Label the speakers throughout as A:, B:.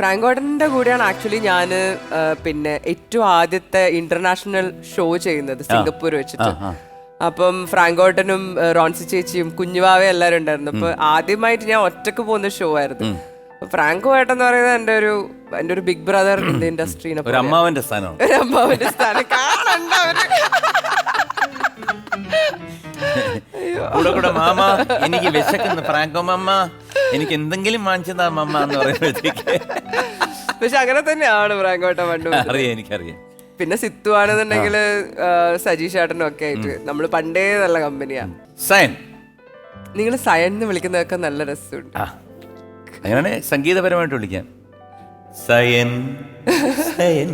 A: ഫ്രാങ്കോട്ടന്റെ കൂടെയാണ് ആക്ച്വലി ഞാൻ പിന്നെ ഏറ്റവും ആദ്യത്തെ ഇന്റർനാഷണൽ ഷോ ചെയ്യുന്നത് സിംഗപ്പൂർ വെച്ചിട്ട്. അപ്പം ഫ്രാങ്കോട്ടനും റോൺസി ചേച്ചിയും കുഞ്ഞുവാവ എല്ലാവരും ഉണ്ടായിരുന്നു. അപ്പൊ ആദ്യമായിട്ട് ഞാൻ ഒറ്റയ്ക്ക് പോകുന്ന ഷോ ആയിരുന്നു. ഫ്രാങ്കോ ഏട്ടൻ എന്ന് പറയുന്നത് എന്റെ ഒരു എന്റെ ഒരു ബിഗ് ബ്രദർ ഇന്ത്യ ഇൻഡസ്ട്രീനെ
B: ഒരു അമ്മാവന്റെ സ്ഥാനമാണ്.
A: ഒരു അമ്മാവന്റെ സ്ഥാനം. കാണണ്ട അവർ?
B: കൂടെ കൂടെ മാമ എനിക്ക് വിശക്കുന്നു. ഫ്രാങ്കോ മാമ എനിക്ക് എന്തെങ്കിലും വാങ്ങിച്ചതാ മമ്മ എന്ന് പറയുമ്പോഴത്തേക്ക്
A: പക്ഷെ അങ്ങനെ തന്നെയാണ് പ്രാങ്കോട്ട പണ്ട്.
B: അറിയാം എനിക്കറിയാം.
A: പിന്നെ സിത്തു ആണെന്നുണ്ടെങ്കിൽ സജീഷ് ചേട്ടനും ഒക്കെ ആയിട്ട് നമ്മൾ പണ്ടേ നല്ല കമ്പനിയാ.
B: സയൻ.
A: നിങ്ങൾ സയൻ എന്ന് വിളിക്കുന്നതൊക്കെ നല്ല രസമുണ്ട്.
B: അങ്ങനെയാണ് അങ്ങനെ സംഗീതപരമായിട്ട് വിളിക്കാം. സയൻ സയൻ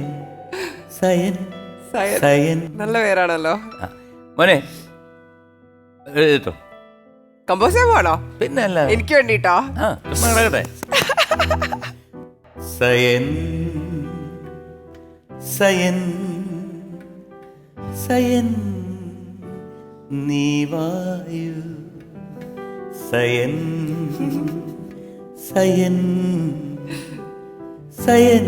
B: സയൻ
A: സയൻ. നല്ല പേരാണല്ലോ.
B: മോനെ എഴുതിട്ടോ?
A: കമ്പോസ് ചെയ്യാൻ പോണോ
B: പിന്നെ അല്ല
A: എനിക്ക് വേണ്ടിട്ടോ.
B: ആ സയൻ സയൻ സയൻ. നീ വായു സയൻ സയൻ സയൻ.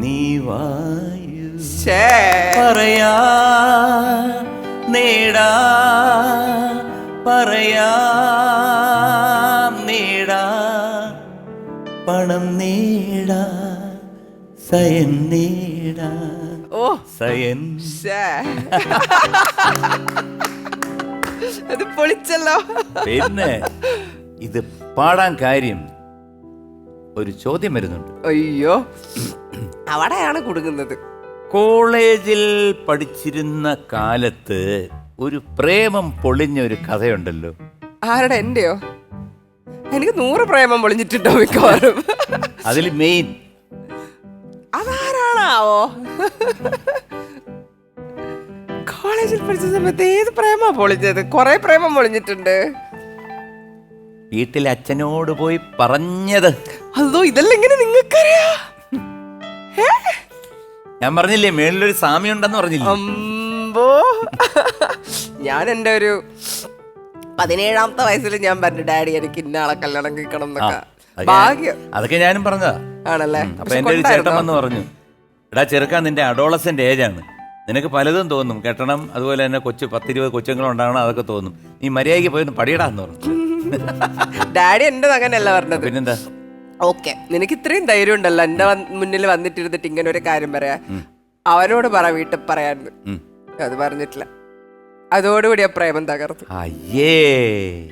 B: നീ വായു.
A: ഷേ
B: പറയാ
A: ഓ.
B: സയൻ.
A: അത് പൊളിച്ചല്ലോ.
B: പിന്നെ ഇത് പാടാൻ കാര്യം ഒരു ചോദ്യം വരുന്നുണ്ട്.
A: അയ്യോ. അവിടെയാണ് കൊടുക്കുന്നത്
B: കോളേജിൽ പഠിച്ചിരുന്ന കാലത്ത് ഒരു പ്രേമം പൊളിഞ്ഞ ഒരു കഥയുണ്ടല്ലോ.
A: ആരുടെ? എന്റെയോ? എനിക്ക് നൂറ് പ്രേമം പൊളിഞ്ഞിട്ടുണ്ടോ മിക്കവാറും.
B: അതിൽ മെയിൻ
A: അതാരാണാവോ? കോളേജിൽ പഠിച്ച സമയത്ത് ഏത് പ്രേമ പൊളിഞ്ഞത്? കൊറേ പ്രേമം പൊളിഞ്ഞിട്ടുണ്ട്.
B: വീട്ടിലെ അച്ഛനോട് പോയി പറഞ്ഞത്.
A: അതോ ഇതെല്ലാം ഇങ്ങനെ നിങ്ങൾക്കറിയാ?
B: ഞാൻ പറഞ്ഞില്ലേ മേളിലൊരു സാമ്യം ഉണ്ടെന്ന് പറഞ്ഞില്ലേ?
A: അമ്പോ. ഞാൻ എന്റെ ഒരു പതിനേഴാമത്തെ വയസ്സിൽ ഞാൻ പറഞ്ഞു ഡാഡി എനിക്ക് ഇന്ന ആളെ കല്യാണം കഴിക്കണം എന്നൊക്കെ ഭാഗ്യം.
B: അതൊക്കെ ഞാനും പറഞ്ഞതാ.
A: ആണല്ലേ?
B: അപ്പൊ എന്റെ ഒരു ചേട്ടൻ വന്ന് പറഞ്ഞു. എടാ ചെറുക്കാൻ നിന്റെ അഡോളസെന്റ് ഏജാണ് നിനക്ക് പലതും തോന്നും. കെട്ടണം അതുപോലെ തന്നെ കൊച്ചു പത്തിരുപത് കൊച്ചുങ്ങൾ ഉണ്ടാകണം അതൊക്കെ തോന്നും. നീ മര്യാദയ്ക്ക് പോയി പടിയിടാന്ന് പറഞ്ഞു.
A: ഡാഡി എന്റെ അങ്ങനെയല്ല പറഞ്ഞത്.
B: പിന്നെന്താ?
A: ഓക്കെ. നിനക്ക് ഇത്രയും ധൈര്യം ഉണ്ടല്ലോ. എന്റെ മുന്നിൽ വന്നിട്ടിരുന്നിട്ട് ഇങ്ങനെ ഒരു കാര്യം പറയാ അവനോട് പറ വീട്ടിൽ പറയാന്ന്.
B: ഉം.
A: അത് പറഞ്ഞിട്ടില്ല. അതോടുകൂടി ആ പ്രേമം തകർന്നു.
B: അയ്യേ.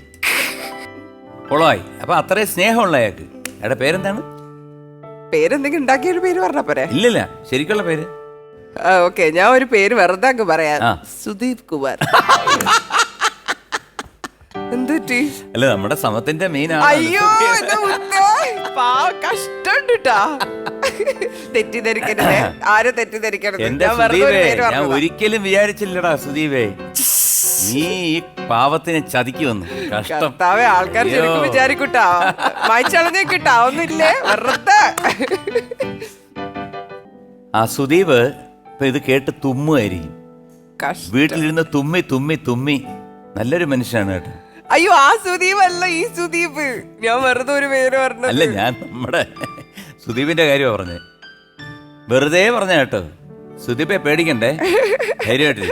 B: കൊളമായി അപ്പൊ അത്രയും സ്നേഹമുള്ള അയാൾക്ക്. എടാ പേരെന്താണ്?
A: പേരെന്തെങ്കിലും ഉണ്ടാക്കിയ ഒരു പേര് പറഞ്ഞ പോരെ?
B: ഇല്ലില്ല ശരിക്കുള്ള പേര്.
A: ഓക്കെ ഞാൻ ഒരു പേര് വെറുതെ അങ്ങ് പറയാം.
B: ആ.
A: സുദീപ് കുമാർ.
B: അല്ല നമ്മുടെ സമത്തിന്റെ മെയിൻ
A: അയ്യോ ഇത് മുത്തേ. പാവം കഷ്ടമുണ്ട് ട്ടാ. തെറ്റിദ്ധരിക്കരുതേ. ആരും തെറ്റിദ്ധരിക്കരുത്.
B: എന്റെ
A: ഞാൻ വെറുതെ ഒരു
B: സുദീപേ
A: പേര്
B: ഞാൻ
A: പറഞ്ഞതാ.
B: ഒരിക്കലും വിചാരിച്ചില്ലടാ സുദീപേ. നീ ഈ പാവത്തിനെ ചതിക്കുമെന്ന്. കഷ്ടം.
A: കർത്താവെ ആൾക്കാർ ശരിക്കും വിചാരിക്കൂട്ടാ. വായിച്ചളഞ്ഞേ കിട്ടാ ഒന്നുമില്ലേ? വെറുതെ.
B: ആ സുദീപ് ഇപ്പൊ ഇത് കേട്ട് തുമ്മുമായിരിക്കും. വീട്ടിലിരുന്ന് തുമ്മി തുമ്മി തുമ്മി. നല്ലൊരു മനുഷ്യനാണ് കേട്ടോ.
A: അയ്യോ ആ സുദീപ് അല്ല ഈ സുദീപ്. ഞാൻ വെറുതെ ഒരു പേര് പറഞ്ഞു
B: അല്ല ഞാൻ നമ്മുടെ സുദീപിന്റെ കാര്യമാണ് പറഞ്ഞത് വെറുതെ പറഞ്ഞ കേട്ടോ. സുദീപെ പേടിക്കണ്ടേ? ധൈര്യമായിട്ട്